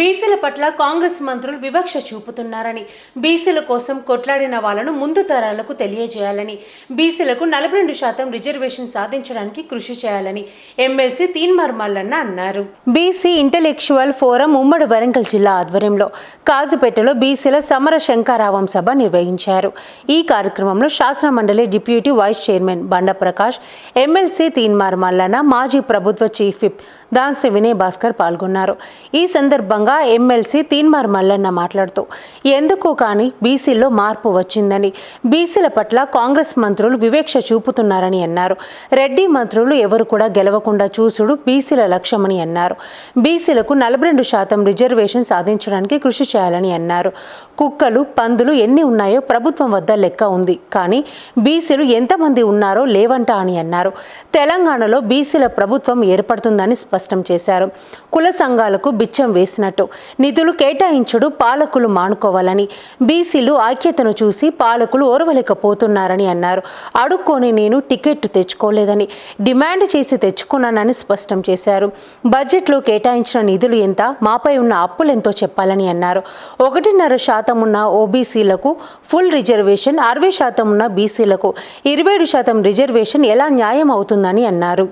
బీసీల పట్ల కాంగ్రెస్ మంత్రులు వివక్ష చూపుతున్నారని బీసీల కోసం కొట్లాడిన వాళ్ళను ముందు తరాలకు తెలియజేయాలని బీసీలకు నలభై రెండు శాతం రిజర్వేషన్ సాధించడానికి కృషి చేయాలని ఎమ్మెల్సీ తీన్మార్ మల్లన్న అన్నారు. బీసీ ఇంటలెక్చువల్ ఫోరం ఉమ్మడి వరంగల్ జిల్లా ఆధ్వర్యంలో కాజుపేటలో బీసీల సమర శంకారావం సభ నిర్వహించారు. ఈ కార్యక్రమంలో శాసన మండలి deputy vice chairman Banda Prakash MLC Teenmar Mallanna మాజీ ప్రభుత్వ చీఫ్ విప్ దాన్సి వినయ్ భాస్కర్ పాల్గొన్నారు. ఈ సందర్భంగా ఎమ్మెల్సీ తీన్మార్ మల్లన్న మాట్లాడుతూ ఎందుకు కానీ బీసీల్లో మార్పు వచ్చిందని. బీసీల పట్ల కాంగ్రెస్ మంత్రులు వివేక్ష చూపుతున్నారని అన్నారు. రెడ్డి మంత్రులు ఎవరు కూడా గెలవకుండా చూసుడు బీసీల లక్ష్యమని అన్నారు. బీసీలకు నలభై రెండు శాతం రిజర్వేషన్ సాధించడానికి కృషి చేయాలని అన్నారు. కుక్కలు పందులు ఎన్ని ఉన్నాయో ప్రభుత్వం వద్ద లెక్క ఉంది. కానీ బీసీలు ఎంతమంది ఉన్నారో లేవంట అని అన్నారు. తెలంగాణలో బీసీల ప్రభుత్వం ఏర్పడుతుందని స్పష్టం చేశారు. కుల సంఘాలకు బిచ్చం అన్నట్టు నిధులు కేటాయించుడు పాలకులు మానుకోవాలని. బీసీలు ఐక్యతను చూసి పాలకులు ఓర్వలేకపోతున్నారని అన్నారు. అడుక్కొని నేను టికెట్ తెచ్చుకోలేదని డిమాండ్ చేసి తెచ్చుకున్నానని స్పష్టం చేశారు. బడ్జెట్లో కేటాయించిన నిధులు ఎంత మాపై ఉన్న అప్పులెంతో చెప్పాలని అన్నారు. ఒకటిన్నర శాతం ఉన్న ఓబీసీలకు ఫుల్ రిజర్వేషన్ అరవై శాతం ఉన్న బీసీలకు ఇరవై ఏడు శాతం రిజర్వేషన్ ఎలా న్యాయం అవుతుందని అన్నారు.